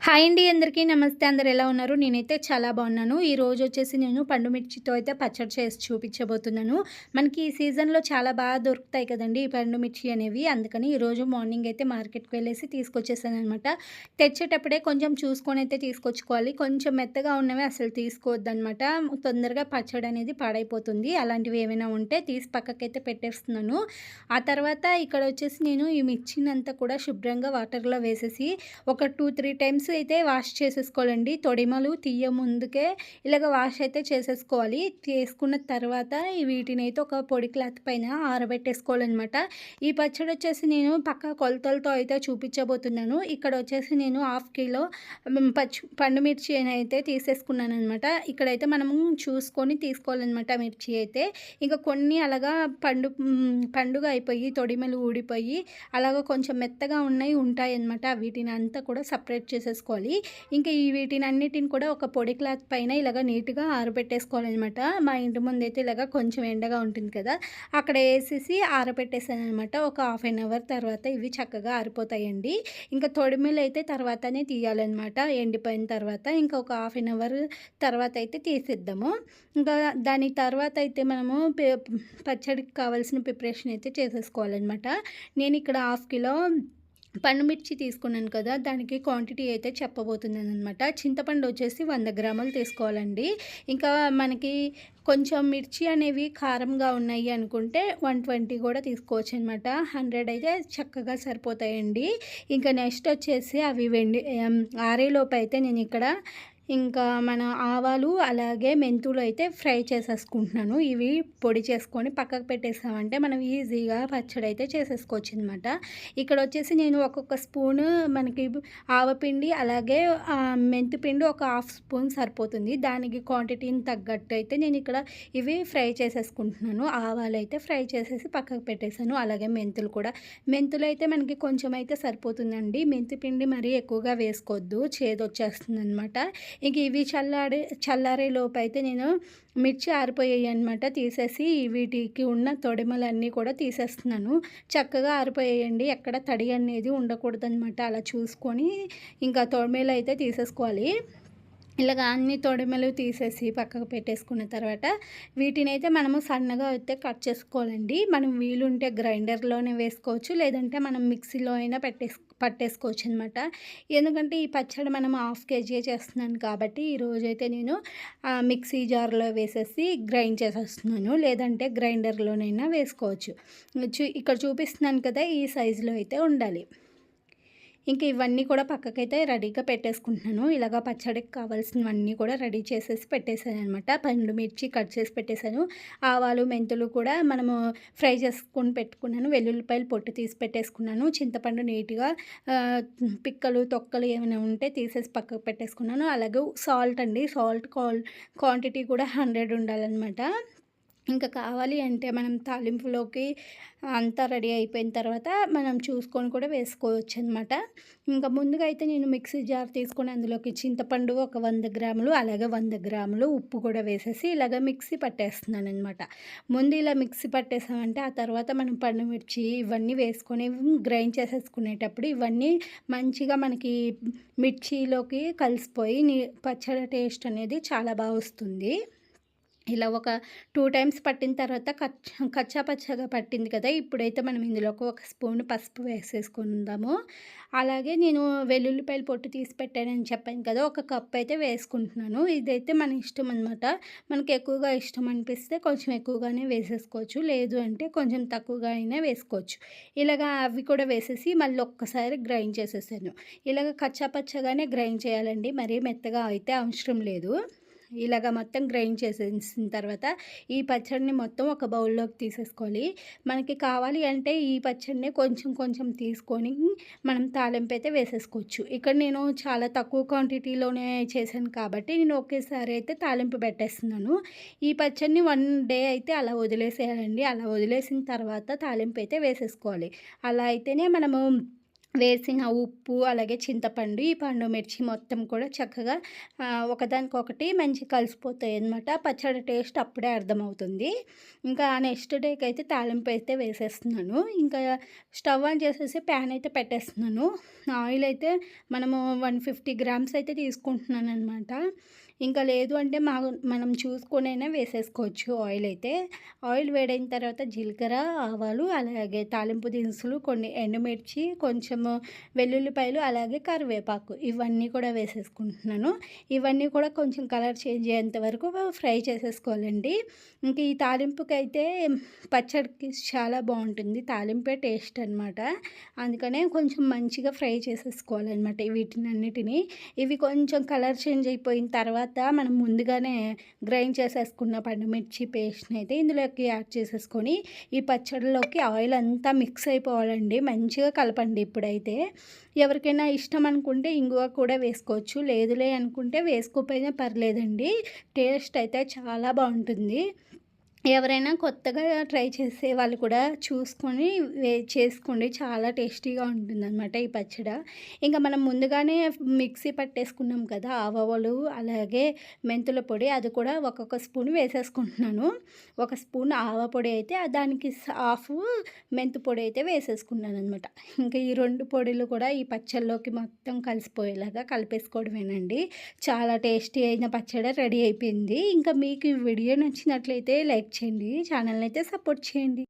Hi అండి అందరికీ నమస్తే. అందరు ఎలా ఉన్నారు? నేనైతే చాలా బాగున్నాను. ఈ రోజు వచ్చేసి నేను పండు మిర్చితో అయితే పచ్చడి చేసి చూపించబోతున్నాను. మనకి ఈ సీజన్లో చాలా బాగా దొరుకుతాయి కదండి ఈ పండు మిర్చి అనేవి. అందుకని ఈరోజు మార్నింగ్ అయితే మార్కెట్కి వెళ్ళేసి తీసుకొచ్చేసాను అనమాట తెచ్చేటప్పుడే కొంచెం చూసుకొని అయితే తీసుకొచ్చుకోవాలి. కొంచెం మెత్తగా ఉన్నవి అసలు తీసుకోవద్దనమాట తొందరగా పచ్చడి అనేది పాడైపోతుంది. అలాంటివి ఏమైనా ఉంటే తీసి పక్కకైతే పెట్టేస్తున్నాను. ఆ తర్వాత ఇక్కడ వచ్చేసి నేను ఈ మిర్చినంతా కూడా శుభ్రంగా వాటర్లో వేసేసి ఒక టూ త్రీ టైమ్స్ అయితే వాష్ చేసేసుకోవాలండి. తొడిమలు తీయ ముందుకే ఇలాగ వాష్ అయితే చేసేసుకోవాలి. చేసుకున్న తర్వాత ఈ వీటిని అయితే ఒక పొడి క్లాత్ పైన ఆరబెట్టేసుకోవాలన్నమాట. ఈ పచ్చడి వచ్చేసి నేను పక్క కొలతలతో అయితే చూపించబోతున్నాను. ఇక్కడ వచ్చేసి నేను హాఫ్ కిలో పచ్చి పండు మిర్చి అయితే తీసేసుకున్నాను అనమాట ఇక్కడైతే మనము చూసుకొని తీసుకోవాలన్నమాట మిర్చి అయితే. ఇంకా కొన్ని అలాగా పండు పండుగ అయిపోయి తొడిమలు ఊడిపోయి అలాగ కొంచెం మెత్తగా ఉన్నాయి ఉంటాయి అనమాట వీటిని అంతా కూడా సపరేట్ చేసేసుకోవాలి ఇంకా ఈ వీటిని అన్నిటిని కూడా ఒక పొడి క్లాత్ పైన ఇలాగ నీట్గా ఆరబెట్టేసుకోవాలన్నమాట. మా ఇంటి ముందు అయితే ఇలాగ కొంచెం ఎండగా ఉంటుంది కదా అక్కడ వేసేసి ఆరబెట్టేసాను అనమాట ఒక హాఫ్ అన్ అవర్ తర్వాత ఇవి చక్కగా ఆరిపోతాయండి. ఇంకా తొడిమిలు అయితే తర్వాతనే తీయాలన్నమాట. ఎండిపోయిన తర్వాత ఇంకా ఒక హాఫ్ అన్ అవర్ తర్వాత అయితే తీసిద్దాము. ఇంకా దాని తర్వాత అయితే మనము పచ్చడికి కావాల్సిన ప్రిపరేషన్ అయితే చేసేసుకోవాలన్నమాట. నేను ఇక్కడ హాఫ్ కిలో పండు మిర్చి తీసుకున్నాను కదా దానికి క్వాంటిటీ అయితే చెప్పబోతున్నాను అనమాట చింతపండు వచ్చేసి వంద గ్రాములు తీసుకోవాలండి. ఇంకా మనకి కొంచెం మిర్చి అనేవి కారంగా ఉన్నాయి అనుకుంటే వన్ ట్వంటీ కూడా తీసుకోవచ్చు అనమాట హండ్రెడ్ అయితే చక్కగా సరిపోతాయండి. ఇంకా నెక్స్ట్ వచ్చేసి అవి వెండి ఆరేలోపు అయితే నేను ఇక్కడ ఇంకా మన ఆవాలు అలాగే మెంతులు అయితే ఫ్రై చేసేసుకుంటున్నాను. ఇవి పొడి చేసుకొని పక్కకు పెట్టేసామంటే మనం ఈజీగా పచ్చడి అయితే చేసేసుకోవచ్చు అనమాట ఇక్కడ వచ్చేసి నేను ఒక్కొక్క స్పూన్ మనకి ఆవపిండి అలాగే మెంతిపిండి ఒక హాఫ్ స్పూన్ సరిపోతుంది. దానికి క్వాంటిటీని తగ్గట్టు అయితే నేను ఇక్కడ ఇవి ఫ్రై చేసేసుకుంటున్నాను. ఆవాలు అయితే ఫ్రై చేసేసి పక్కకు పెట్టేశాను అలాగే మెంతులు కూడా. మెంతులు అయితే మనకి కొంచెం అయితే సరిపోతుందండి. మెంతి పిండి మరీ ఎక్కువగా వేసుకోవద్దు. చేదు వచ్చేస్తుంది అనమాట ఇంక ఇవి చల్లారి చల్లారే లోపు అయితే నేను మిర్చి ఆరిపోయాయి అనమాట తీసేసి వీటికి ఉన్న తొడిమలన్నీ కూడా తీసేస్తున్నాను. చక్కగా ఆరిపోయాయండి. ఎక్కడ తడి అనేది ఉండకూడదనమాట అలా చూసుకొని ఇంకా తొడిమలు అయితే తీసేసుకోవాలి. ఇలాగ అన్ని తొడిమలు తీసేసి పక్కకు పెట్టేసుకున్న తర్వాత వీటిని అయితే మనము సన్నగా అయితే కట్ చేసుకోవాలండి. మనం వీలుంటే గ్రైండర్లోనే వేసుకోవచ్చు. లేదంటే మనం మిక్సీలో అయినా పెట్టేసు పట్టేసుకోవచ్చు అనమాట ఎందుకంటే ఈ పచ్చడి మనం హాఫ్ కేజీ చేస్తున్నాను కాబట్టి ఈరోజు అయితే నేను మిక్సీ జార్లో వేసేసి గ్రైండ్ చేసేస్తున్నాను. లేదంటే గ్రైండర్లోనైనా వేసుకోవచ్చు. చూ- ఇక్కడ చూపిస్తున్నాను కదా ఈ సైజులో అయితే ఉండాలి. ఇంకా ఇవన్నీ కూడా పక్కకైతే రెడీగా పెట్టేసుకుంటున్నాను. ఇలాగ పచ్చడికి కావాల్సినవన్నీ కూడా రెడీ చేసేసి పెట్టేశాను అనమాట పండు మిర్చి కట్ చేసి పెట్టేశాను. ఆవాలు మెంతులు కూడా మనము ఫ్రై చేసుకొని పెట్టుకున్నాను. వెల్లుల్లిపాయలు పొట్టు తీసి పెట్టేసుకున్నాను. చింతపండు నీట్గా పిక్కలు తొక్కలు ఏమైనా ఉంటే తీసేసి పక్కకు పెట్టేసుకున్నాను. అలాగే సాల్ట్ అండి. సాల్ట్ క్వాంటిటీ కూడా హండ్రెడ్ ఉండాలన్నమాట. ఇంకా కావాలి అంటే మనం తాలింపులోకి అంతా రెడీ అయిపోయిన తర్వాత మనం చూసుకొని కూడా వేసుకోవచ్చు అనమాట ఇంకా ముందుగా అయితే నేను మిక్సీ జార్ తీసుకొని అందులోకి చింతపండు ఒక వంద గ్రాములు అలాగే వంద గ్రాములు ఉప్పు కూడా వేసేసి ఇలాగ మిక్సీ పట్టేస్తున్నాను అనమాట ముందు ఇలా మిక్సీ పట్టేసామంటే ఆ తర్వాత మనం పండు మిర్చి ఇవన్నీ వేసుకొని గ్రైండ్ చేసేసుకునేటప్పుడు ఇవన్నీ మంచిగా మనకి మిర్చిలోకి కలిసిపోయి నీ పచ్చడి టేస్ట్ అనేది చాలా బాగా వస్తుంది. ఇలా ఒక టూ టైమ్స్ పట్టిన తర్వాత కచ్చా పచ్చగా పట్టింది కదా ఇప్పుడైతే మనం ఇందులోకి ఒక స్పూన్ పసుపు వేసేసుకుందాము. అలాగే నేను వెల్లుల్లిపాయలు పొట్టు తీసి పెట్టానని చెప్పాను కదా ఒక కప్ అయితే వేసుకుంటున్నాను. ఇదైతే మన ఇష్టం అనమాట మనకి ఎక్కువగా ఇష్టం అనిపిస్తే కొంచెం ఎక్కువగానే వేసేసుకోవచ్చు లేదు అంటే కొంచెం తక్కువగా అయినా వేసుకోవచ్చు. ఇలాగ అవి కూడా వేసేసి మళ్ళీ ఒక్కసారి గ్రైండ్ చేసేసాను. ఇలాగ కచ్చా పచ్చగానే గ్రైండ్ చేయాలండి మరీ మెత్తగా అయితే అవసరం లేదు. ఇలాగ మొత్తం గ్రైండ్ చేసేసిన తర్వాత ఈ పచ్చడిని మొత్తం ఒక బౌల్లోకి తీసేసుకోవాలి. మనకి కావాలి అంటే ఈ పచ్చడిని కొంచెం కొంచెం తీసుకొని మనం తాలింపు అయితే వేసేసుకోవచ్చు. ఇక్కడ నేను చాలా తక్కువ క్వాంటిటీలోనే చేశాను కాబట్టి నేను ఒకేసారి అయితే తాలింపు పెట్టేస్తున్నాను. ఈ పచ్చడిని వన్ డే అయితే అలా వదిలేసేయాలండి. అలా వదిలేసిన తర్వాత తాలింపు అయితే వేసేసుకోవాలి. అలా అయితేనే మనము వేసిన ఉప్పు, అలాగే చింతపండు, ఈ పండు మిర్చి మొత్తం కూడా చక్కగా ఒకదానికొకటి ఒకదానికొకటి కలిసిపోతాయి అనమాట పచ్చడి టేస్ట్ అప్పుడే అర్థమవుతుంది. ఇంకా నెక్స్ట్ డేకి అయితే తాలింపు అయితే వేసేస్తున్నాను. ఇంకా స్టవ్ ఆన్ చేసేసి ప్యాన్ అయితే పెట్టేస్తున్నాను. ఆయిల్ అయితే మనము 150 గ్రామ్స్ అయితే తీసుకుంటున్నాను అనమాట ఇంకా లేదు అంటే మా మనం చూసుకునైనా వేసేసుకోవచ్చు ఆయిల్ అయితే. ఆయిల్ వేడైన తర్వాత జీలకర్ర, ఆవాలు, అలాగే తాలింపు దినుసులు, కొన్ని ఎండుమిర్చి, కొంచెం కొంచెము వెల్లుల్లిపాయలు, అలాగే కరివేపాకు ఇవన్నీ కూడా వేసేసుకుంటున్నాను. ఇవన్నీ కూడా కొంచెం కలర్ చేంజ్ అయ్యేంత వరకు ఫ్రై చేసేసుకోవాలండి. ఇంక ఈ తాలింపుకైతే పచ్చడికి చాలా బాగుంటుంది తాలింపే టేస్ట్ అనమాట. అందుకనే కొంచెం మంచిగా ఫ్రై చేసేసుకోవాలనమాట వీటినన్నిటిని. ఇవి కొంచెం కలర్ చేంజ్ అయిపోయిన తర్వాత మనం ముందుగానే గ్రైండ్ చేసేసుకున్న పండుమిర్చి అయితే ఇందులోకి యాడ్ చేసేసుకొని, ఈ పచ్చడిలోకి ఆయిల్ అంతా మిక్స్ అయిపోవాలండి. మంచిగా కలపండి ఇప్పుడైతే. ఎవరికైనా ఇష్టం అనుకుంటే ఇంగువ కూడా వేసుకోవచ్చు. లేదులే అనుకుంటే వేసుకోకపోయినా పర్లేదండి. టేస్ట్ అయితే చాలా బాగుంటుంది ఎవరైనా కొత్తగా ట్రై చేసే వాళ్ళు కూడా చూసుకొని వే చేసుకోండి. చాలా టేస్టీగా ఉంటుందన్నమాట ఈ పచ్చడ. ఇంకా మనం ముందుగానే మిక్సీ పట్టేసుకున్నాం కదా! ఆవలు అలాగే మెంతుల పొడి అది కూడా ఒక్కొక్క స్పూన్ వేసేసుకుంటున్నాను. ఒక స్పూన్ ఆవ పొడి అయితే దానికి హాఫ్ మెంతు పొడి అయితే వేసేసుకున్నాను అనమాట ఇంకా ఈ రెండు పొడిలు కూడా ఈ పచ్చళ్ళలోకి మొత్తం కలిసిపోయేలాగా కలిపేసుకోవడమేనండి. చాలా టేస్టీ అయిన పచ్చడి రెడీ అయిపోయింది. ఇంకా మీకు ఈ వీడియో నచ్చినట్లయితే లైక్ చేయండి. అయితే సపోర్ట్ చేయండి.